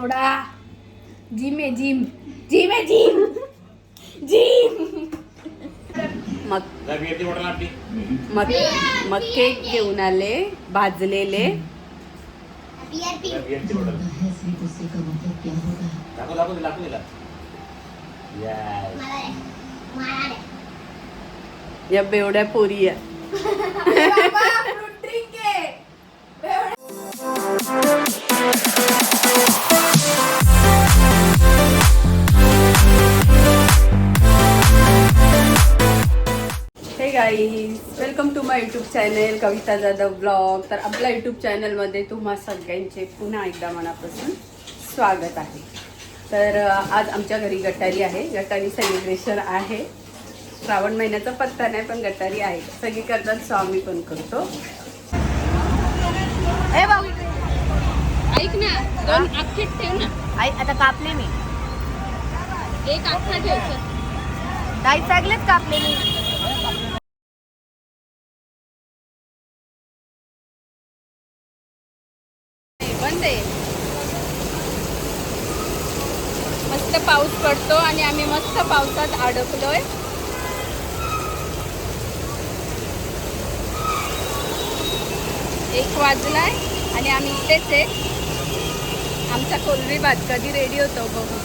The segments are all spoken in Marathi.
थोडा. जिम आहे जिम. जिम आहे जिम. जिम. मग मग केक घेऊन आले भाजलेले. या बेवड्या पोरी या. Guys welcome to my YouTube channel Kavita Jadhav blog तर आपल्या यूट्यूब चॅनलमध्ये तुम्हा सगळ्यांचे पुन्हा एकदा मनापासून स्वागत आहे. तर आज आमच्या घरी गटारी आहे. गटारी सेलिब्रेशन आहे. श्रावण महिन्याचा पत्ता नाही पण गटारी आहे. सगळी करतात सो आम्ही पण करतो. ए ऐक ना दोन अख्खे ठेव ना. आई आता कापले मी. एक अख्खा ठेव ताई सगळेच कापले मी बंद आहे मस्त पाऊस पडतो आणि आम्ही मस्त पावसात अडकलोय. एक वाजलाय आणि आम्ही इथेच आहे. आमचा कोलरी भात कधी रेडी होतो बघू.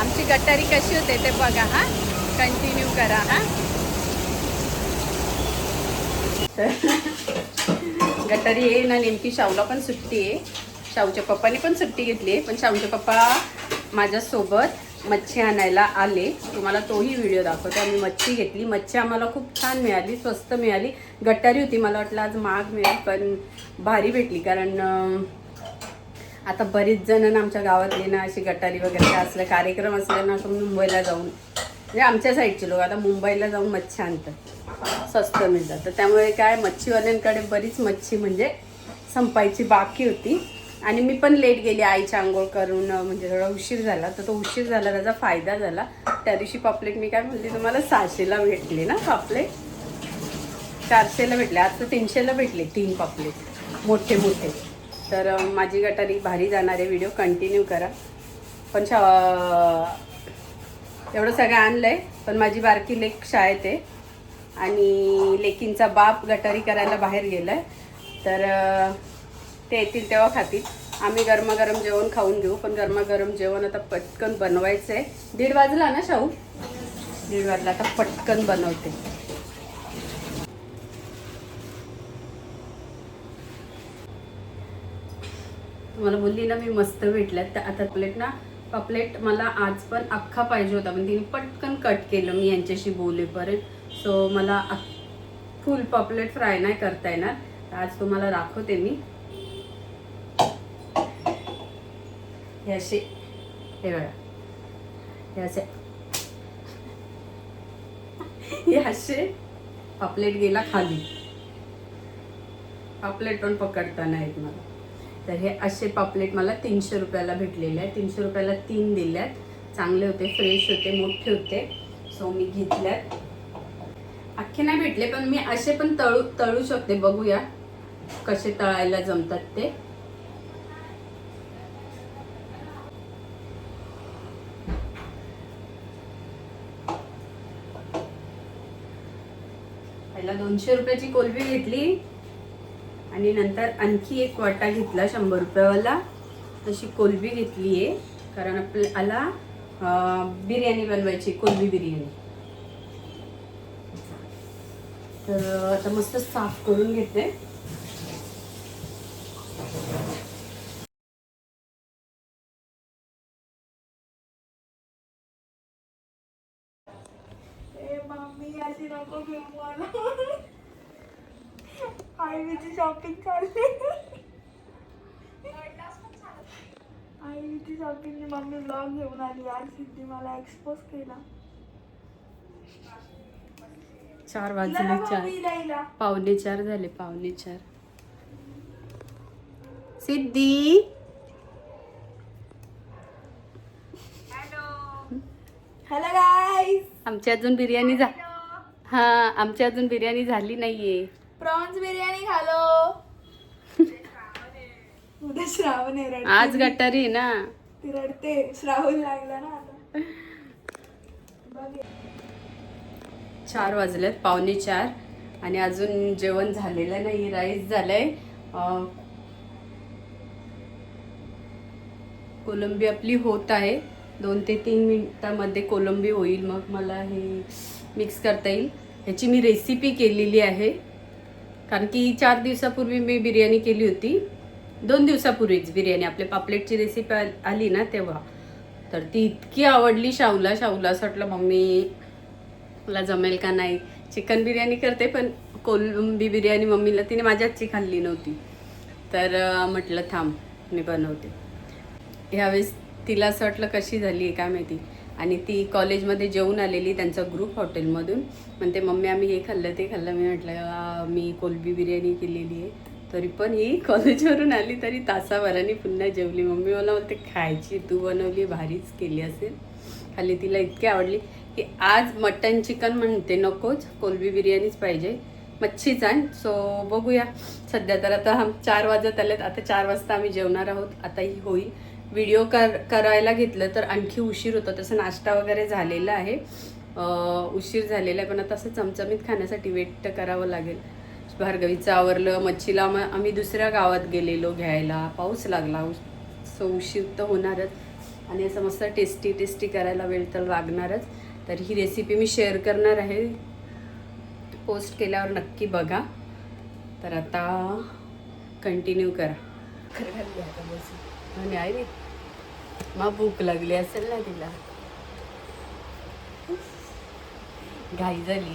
आमची गटारी कशी होते ते बघा हा? कंटिन्यू करा हा? गटारी आहे ना नेमकी शावला पण सुट्टी आहे. शाहूच्या पप्पाने पण सुट्टी घेतली आहे. पण शाहूचे पप्पा माझ्यासोबत मच्छी आणायला आले. तुम्हाला तोही व्हिडिओ दाखवतो. आम्ही मच्छी घेतली. मच्छी आम्हाला खूप छान मिळाली स्वस्त मिळाली. गटारी होती. मला वाटलं आज महाग मिळेल पण भारी भेटली. कारण आता बरीच जण ना आमच्या गावातले ना अशी गटारी वगैरे काय असले कार्यक्रम असले ना तर मुंबईला जाऊन म्हणजे आमच्या साईडचे लोक आता मुंबईला जाऊन मच्छी आणतात. स्वस्त मिळतात. तर त्यामुळे काय मच्छीवाल्यांकडे बरीच मच्छी म्हणजे संपायची बाकी होती. आणि मी पण लेट गेली आईच्या आंघोळ करून म्हणजे थोडा उशीर झाला. तर तो उशीर झाला त्याचा फायदा झाला. त्या दिवशी पापलेट मी काय म्हणते तुम्हाला सहाशेला भेटले ना पापलेट? चारशेला भेटले. आज तर तीनशेला भेटले तीन पापलेट. मोठे मोठे. तर माझी गटारी भारी जाणारे व्हिडिओ कंटिन्यू करा. पण शा एवढं सगळं आणलं आहे पण माझी बारकी लेक शाळेत आहे. आणि लेकींचा बाप गटारी करायला बाहेर गेला आहे तर ते येतील तेव्हा खातील. आम्ही गरमागरम जेवण खाऊन घेऊ पण गरमागरम जेवण आता पटकन बनवायचं आहे दीड वाजला ना शाहू? दीड वाजला आता पटकन बनवते. तुम्हाला बोलली ना मी मस्त भेटल्यात. तर आता प्लेट ना पपलेट मला आज पण अख्खा पाहिजे होता पण तिने पटकन कट केलं मी यांच्याशी बोलेपर्यंत. सो मला फुल पॉपलेट फ्राय नाही करता येणार. आज तुम्हाला दाखवते मी. हे असे हे बघा हे असे हे असे पापलेट गेला खाली पापलेट पण पकडता नाहीत मला तर हे असे पापलेट मला तीनशे रुपयाला भेटलेले आहेत तीनशे रुपयाला तीन दिल्यात चांगले होते फ्रेश होते मोठे होते सो मी घेतल्यात अख्खे नाही भेटले पण मी असे पण तळू तळू शकते बघूया कसे तळायला जमतात ते दोनशे रुपयाची कोलबी घेतली. आणि नंतर आणखी एक वाटा घेतला शंभर रुपयावाला. तशी कोलबी घेतली आहे कारण आपल्याला बिर्याणी बनवायची कोलबी बिर्याणी. तर आता मस्त साफ करून घेते. ब्लॉग घेऊन आली. आज सिद्धी मला एक्सपोज केला. चार वाजले चार. पावणे चार झाले पावणे चार. सिद्धी! हॅलो. गाईज आमची अजून बिर्याणी झा हा आमची अजून बिर्याणी झाली नाहीये. प्रॉन्स बिर्याणी खालो. उद्या श्रावण आहे. आज गटारी आहे ना. ती रडते. श्रावण लागला ना आता. चार वाजलेत पावणे चार. आणि अजून जेवण झालेलं नाही राईस झालंय. कोलंबी आपली होत आहे. दोन ते तीन मिनटामध्ये कोलंबी होईल. मग मला हे मिक्स करता येईल. ह्याची मी रेसिपी केलेली आहे. कारण की चार दिवसापूर्वी मी बिर्याणी केली होती. दोन दिवसापूर्वीच बिर्याणी आपल्या पापलेटची रेसिपी आली ना तेव्हा. तर ती इतकी आवडली शाहूला शाहूला असं वाटलं मम्मी तुला जमेल का नाही? चिकन बिर्याणी करते पण कोलंबी बिर्याणी मम्मीला तिने माझ्याचची खाल्ली नव्हती. तर म्हटलं थांब मी बनवते. ह्यावेळेस तिला असं वाटलं कशी झाली आहे काय माहिती? आणि ती कॉलेजमध्ये जेवून आलेली त्यांचा ग्रुप हॉटेलमधून. म्हणते मम्मी आम्ही हे खाल्लं ते खाल्लं. मी म्हटलं मी कोलबी बिर्याणी केलेली आहे. तरी पण ही कॉलेजवरून आली तरी तासाभराने पुन्हा जेवली. मम्मी मला बोलते खायची तू बनवली भारीच केली असेल. खाली तिला इतकी आवडली की आज मटन चिकन म्हणते नकोच कोलबी बिर्याणीच पाहिजे. मच्छीच आण सो बघूया. सध्या तर आता चार वाजत आलेत आता चार वाजता आम्ही जेवणार आहोत आता ही होईल. व्हिडिओ कर करायला घेतलं तर आणखी उशीर होतो तसं नाश्ता वगैरे झालेला आहे. उशीर झालेला आहे पण आता असं चमचमीत खाण्यासाठी वेट करावं लागेल. भार्गवीचं आवरलं मच्छीला मग आम्ही दुसऱ्या गावात गेलेलो घ्यायला. पाऊस लागला. सो उशीर तर होणारच. आणि असं मस्त टेस्टी टेस्टी करायला वेळ तर लागणारच. तर ही रेसिपी मी शेअर करणार आहे. पोस्ट केल्यावर नक्की बघा. तर आता कंटिन्यू करा. खरं रे मग भूक लागली असेल ना तिला. घाई झाली.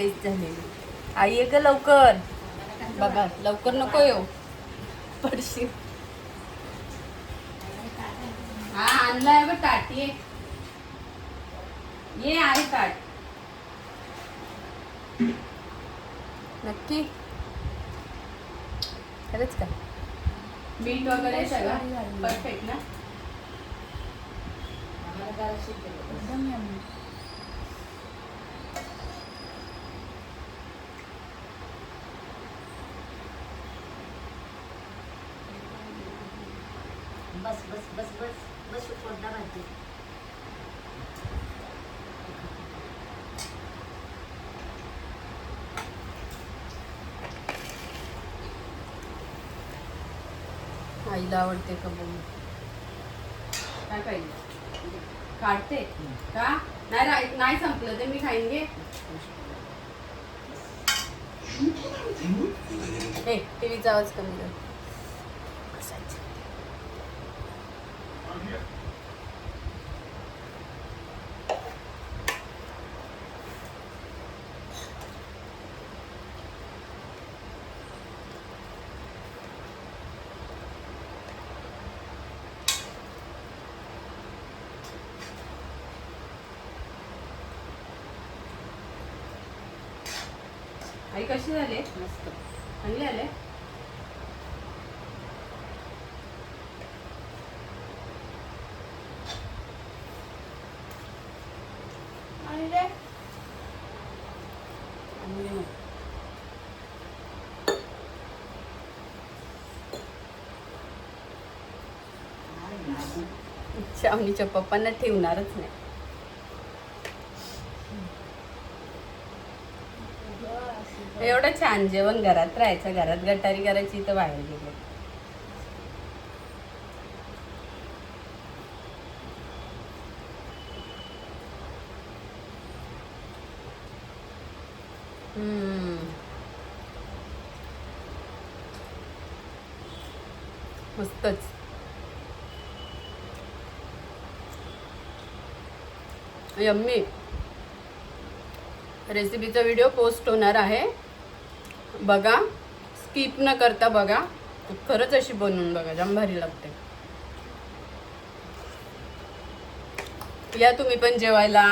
टेस्ट झालेली आई ये ग लवकर. बघा लवकर नको येऊ. पडशील. हा आणलाय बघ ताट ये. ये आहे ताट. नक्की. खरंच का? मीठ वगैरे सगळं परफेक्ट ना? बस बस बस बस बस पोटा भरते आईला आवडते का बघू? काय पाहिजे काढते? का? नाही नाही संपलं ते मी खाईन घे. हे टीव्हीचा आवाज कमी कर. आई कशी झाले मस्त चांगले आले श्रावणीच्या पप्पांना ठेवणारच नाही एवढं छान जेवण घरात राहायचं घरात गटारी करायची तर बाहेर गेलो मस्तच यम्मी रेसिपीचा व्हिडिओ पोस्ट होणार आहे. बघा स्किप न करता बघा. खरंच अशी बनवून बघा जाम भारी लागते. या तुम्ही पण जेवायला.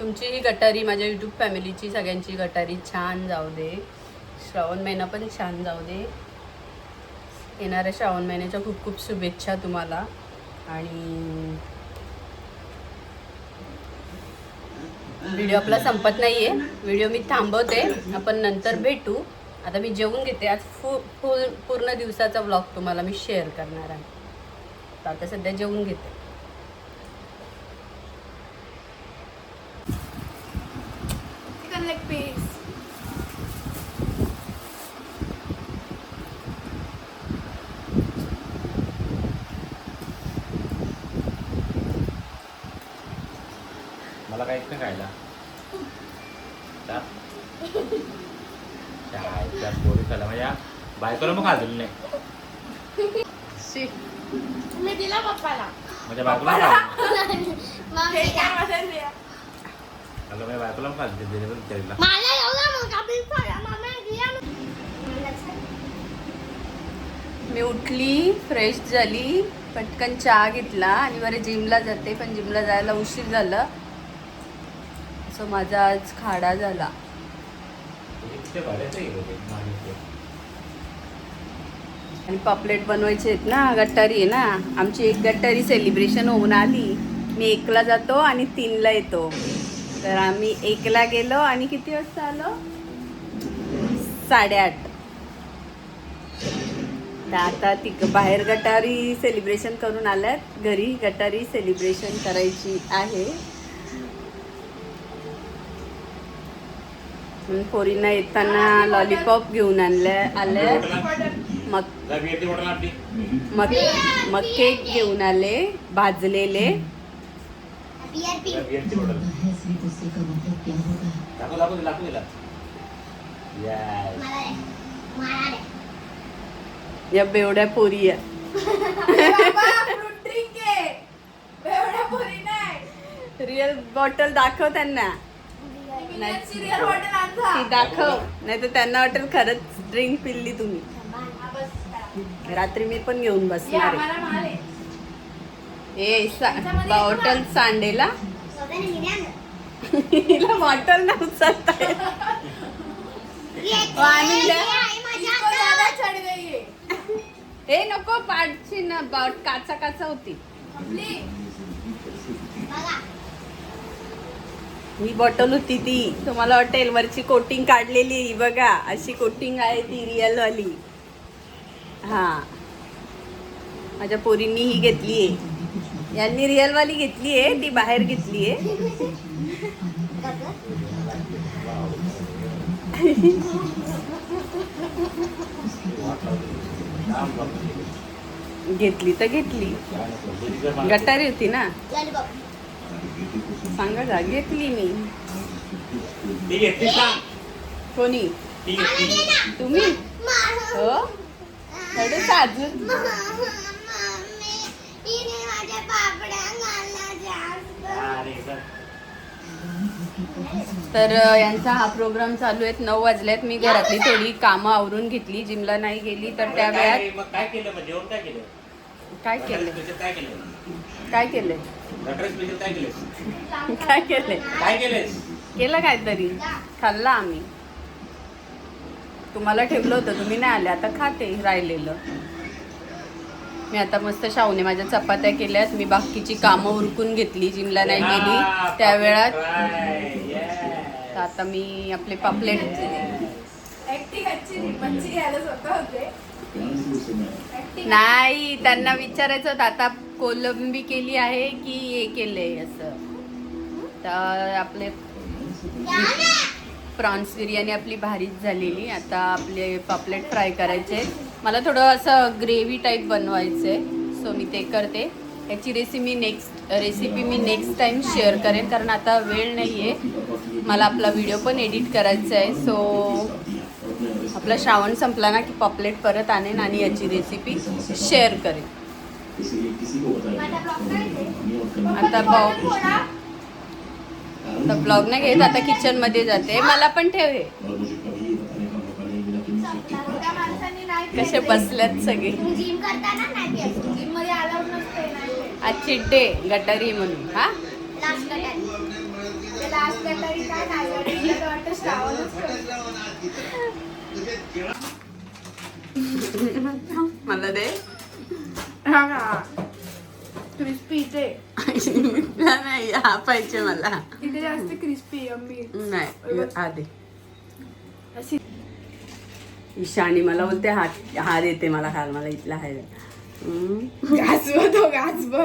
तुमची ही गटारी माझ्या यूट्यूब फॅमिलीची सगळ्यांची गटारी छान जाऊ दे. श्रावण महिना पण छान जाऊ दे. येणाऱ्या श्रावण महिन्याच्या खूप खूप शुभेच्छा तुम्हाला. आणि व्हिडिओ आपला संपत नाही आहे व्हिडिओ मी थांबवते. आपण नंतर भेटू. आता मी जेवून घेते. आज फु फुल पूर्ण दिवसाचा ब्लॉग तुम्हाला मी शेअर करणार आहे. आता सध्या जेवून घेते. लेग पीस मला काहीच नाही खायला का? काय त्या पोरी खायला माझ्या बायकोला मग खाजलं नाही. शी. मी दिला पप्पाला. माझ्या बायकोला खाल्लं. हे काय वाजत नाही. अगं माझ्या बायकोला पण दिले मला एवढा दिला मी उठली फ्रेश झाली पटकन चहा घेतला आणि बरे जिमला जाते पण जिमला जायला उशीर झालं. सो माझा आज खाडा झाला. ते भाड्याचं गेलो ते मागे आणि पापलेट बनवायचे आहेत ना गट्टारी आहे ना. आमची एक गट्टारी सेलिब्रेशन होऊन आली. मी एकला जातो आणि तीनला येतो. तर आम्ही एकला गेलो आणि किती वाजता आलो? साडेआठ. तर आता ती बाहेर गटारी सेलिब्रेशन करून आल्यात. घरी गटारी सेलिब्रेशन करायची आहे. पोरींना येताना लॉलीपॉप घेऊन आणल्या आल्या मग जा बिअरची बॉटल आपली मग मग केक घेऊन आले भाजलेले. या बेवड्या पोरी नाही. रिअल बॉटल दाखव त्यांना. नाही. सिरियल हॉटेल आणता ती दाखव. नाही तर त्यांना वाटेल खरंच ड्रिंक पिल्ली तुम्ही. रात्री मी पण घेऊन ये बसणार आहे. आम्हाला माल आहे. ए सा- बॉटल सांडेला? हिला बॉटल नाही उचलता है. ए नको पाडची ना बाट काचा काचा होती. ही बॉटल होती ती. तुम्हाला वाटेल वरची कोटिंग काढलेली ही बघा. अशी कोटिंग आहे ती रिअल वाली. हा. माझ्या पोरींनी ही घेतली आहे. यांनी रिअल वाली घेतली आहे ती बाहेर घेतली आहे. घेतली तर घेतली. गटारी होती ना. सांगा जा घेतली मी. ती घेतली कोणी? तुम्ही? हो? थोडं अजून अरे जा. तर यांचा हा प्रोग्राम चालू आहे नऊ वाजल्यात मी घरातली थोडी कामं आवरून घेतली. जिमला नाही गेली तर त्या काय- वेळात मग काय केलं मग? जेवण काय केलं? काय केलं? काय केलं? काय स्पेशल काय केलं? काय केलंस केलं काहीतरी. खाल्ला आम्ही. तुम्हाला ठेवलं होतं तुम्ही नाही आले. आता खाते राहिलेलं. मी आता मस्त शावने माझ्या चपात्या केल्यात. मी बाकीची कामं उरकून घेतली. जिमला नाही गेली. त्या वेळात तर आता मी आपले पापलेट नाही. त्यांना विचारायचं होतं. आता कोलंबी केली आहे की हे केलंय असं. तर आपले प्रॉन्स बिर्याणी आपली भारीच झालेली. आता आपले पापलेट फ्राय करायचे मला थोडं असं ग्रेव्ही टाईप बनवायचं आहे. सो मी ते करते. याची रेसिपी नेक्स्ट रेसिपी मी नेक्स्ट टाइम शेअर करेन. कारण आता वेळ नाही आहे मला आपला व्हिडिओ पण एडिट करायचा आहे. सो आपला श्रावण संपला ना की पॉपलेट परत आणेन आणि याची रेसिपी शेअर करेन. आता भाऊ आता ब्लॉग नाही घेत आता किचनमध्ये जाते. मला पण ठेव हे. कसे बसल्यात सगळे. जिम करताना नाही प्यायचं जिममध्ये अलाउड नसते नाही आज चिड्डे गटारी म्हणून हा? लास्ट गटारी. ते लास्ट गटारी काय नाही मला दे. हा. क्रिस्पी इथे. नाही हा पाहिजे मला. इथे जास्त क्रिस्पी अम्मी नाही हा दे अशी. ईशानी मला बोलते हा हा देते मला खाल मला इथला हम्म. घासव तो घासव.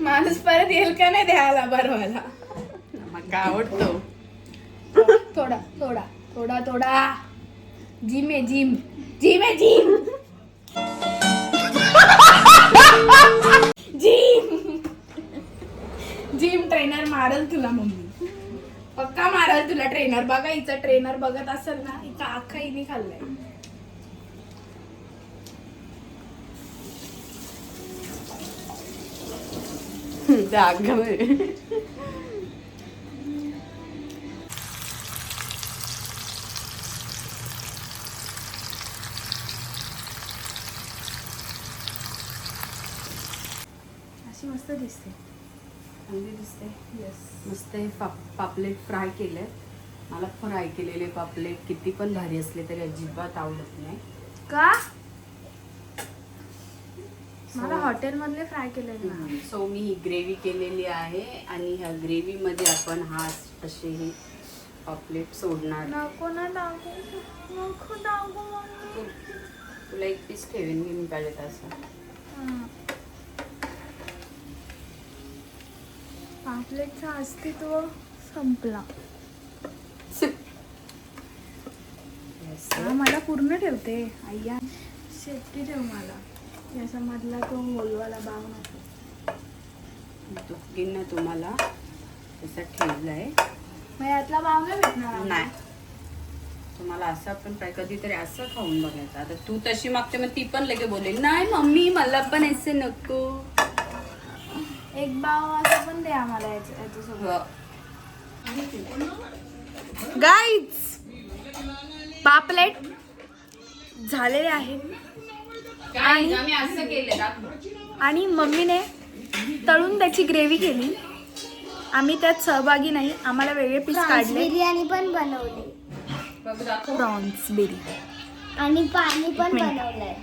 माणूस परत येईल का नाही द्यायला बरवायला मग आवडतो. थोडा थोडा थोडा थोडा. जिम आहे जिम. जिम आहे जिम जिम. ट्रेनर बघा हिचा ट्रेनर बघत असेल ना हिचा अख्खा हिने खाल्लाय. अशी मस्त दिसते. चांगली दिसते. येस मस्त हे पाप पापलेट फ्राय केले मला फ्राय केलेले पापलेट किती पण भारी असले तरी अजिबात आवडत नाही. का? मला हॉटेल मधले फ्राय केले ना सो मी ही ग्रेव्ही केलेली आहे आणि ह्या ग्रेव्हीमध्ये आपण हा असे हे पापलेट सोडणार. नको ना टाकू नको टाकू तू- तुला एक पीस ठेवेन मी मी पाहिजे तसं पापलेटचं अस्तित्व संपला. हा मला पूर्ण ठेवते आय्या शेपटी ठेव मला. याचा मधला तो मोलवाला बाग नको. दुखीन ना तुम्हाला तसा ठेवलाय. मग यातला बाग नाही भेटणार? नाही. तुम्हाला असं पण काय कधीतरी असं खाऊन बघायचं. आता तू तशी मागते मग ती पण लगे बोलेल नाही मम्मी मला पण असे नको. एक बाव असं पण दे आम्हाला याच्या याच्यासोबत. गाईज पापलेट झालेले आहे. आणि मम्मीने तळून त्याची ग्रेव्ही केली. आम्ही त्यात सहभागी नाही. आम्हाला वेगळे पीस काढले. बिर्याणी पण बनवली. प्रॉन्स बिर्याणी. आणि पाणी पण. बनवलंय.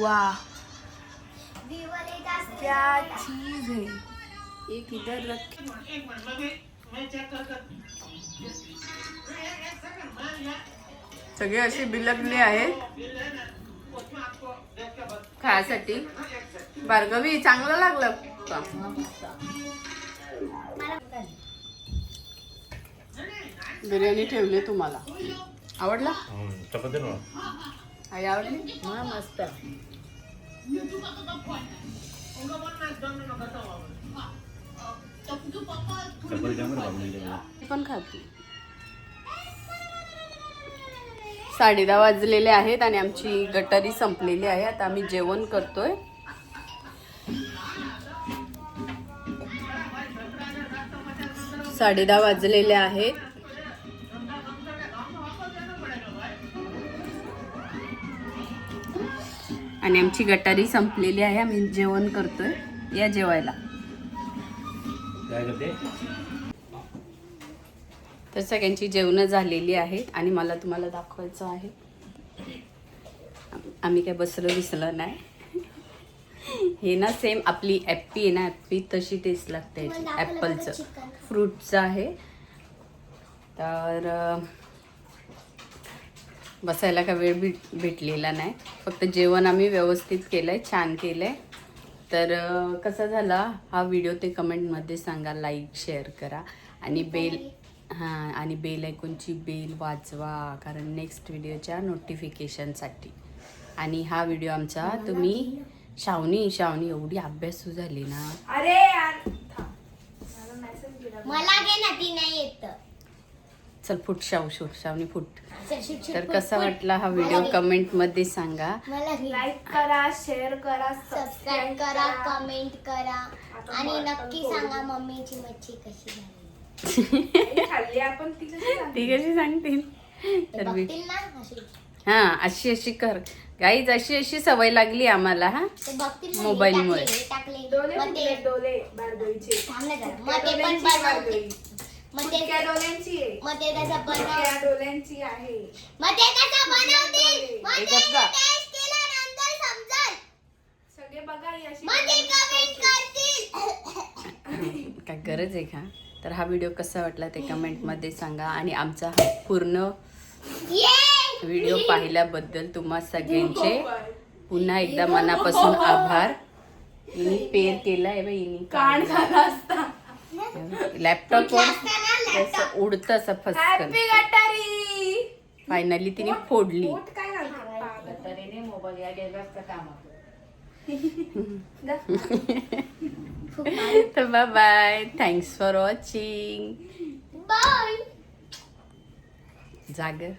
वा दिवाळी जास्त क्या चीज है? एक इधर रख। सगळे असे बिलगले आहेत खायसाठी. भार्गवी चांगलं लागलं? का बिर्याणी ठेवली तुम्हाला. आवडला? चपाती ना आई आवडली? हा मस्त. चपाती पण खाते. साडे दहा वाजलेले आहेत आणि आमची गटारी संपलेली आहे. आता आम्ही जेवण करतोय. साडे दहा वाजलेले आहेत. आणि आमची गटारी संपलेली आहे. आम्ही जेवण करतोय या जेवायला. तर सगळ्यांची जेवणं झालेली आहेत आणि मला तुम्हाला दाखवायचं आहे. आम्ही काय बसलो दिसलं नाही. हे ना सेम आपली ॲप्पी आहे ना ॲप्पी तशी टेस्ट लागते याची. ॲपलचं फ्रूटचं आहे. तर बसायला का वेळ भेट भेटलेला नाही. फक्त जेवण आम्ही व्यवस्थित केलं आहे छान केलं आहे तर कसा झाला? हा व्हिडिओ ते कमेंटमध्ये सांगा लाईक शेअर करा. आणि बेल हां आणि बेल ऐकूनची बेल वाजवा कारण नेक्स्ट व्हिडिओच्या नोटिफिकेशनसाठी. आणि हा व्हिडिओ आमचा तुम्ही शावनी शावनी एवढी अभ्यासू झाली ना. अरे. मला message गेला. मला घे ना ती नाही येत. चल फुट शाव शूट शावनी फुट. तर कसा. वाटला हा व्हिडिओ कमेंटमध्ये सांगा. लाईक करा शेअर करा सबस्क्राईब करा कमेंट करा. आणि नक्की. सांगा मम्मीची मच्छी कशी झाली. आपण ती कशी झाली? ती कशी सांगतील? तर मी बघतील ना अशी. हा अशी अशी कर. गाईज अशी अशी सवय लागली आम्हाला हा? मोबाईल मुळे. मग ते आहे. मग ते कसं बनव आहे. मग ते कसं बनवतील. मग ते केल्यानंतर समजल. सगळे बघा ही अशी मग ते करतील. काय गरज आहे का? तर हा व्हिडिओ कसा वाटला ते कमेंटमध्ये सांगा. आणि आमचा हा पूर्ण ये. व्हिडिओ पाहिल्याबद्दल तुम्हा सगळ्यांचे पुन्हा एकदा मनापासून आभार. हिने पेर केलाय बाई हिने कान झाला असता. लॅपटॉपवर उडतं असं फसकन. फायनली तिने फोडली. पोट काय घालते? तर bye bye thanks for watching bye जागर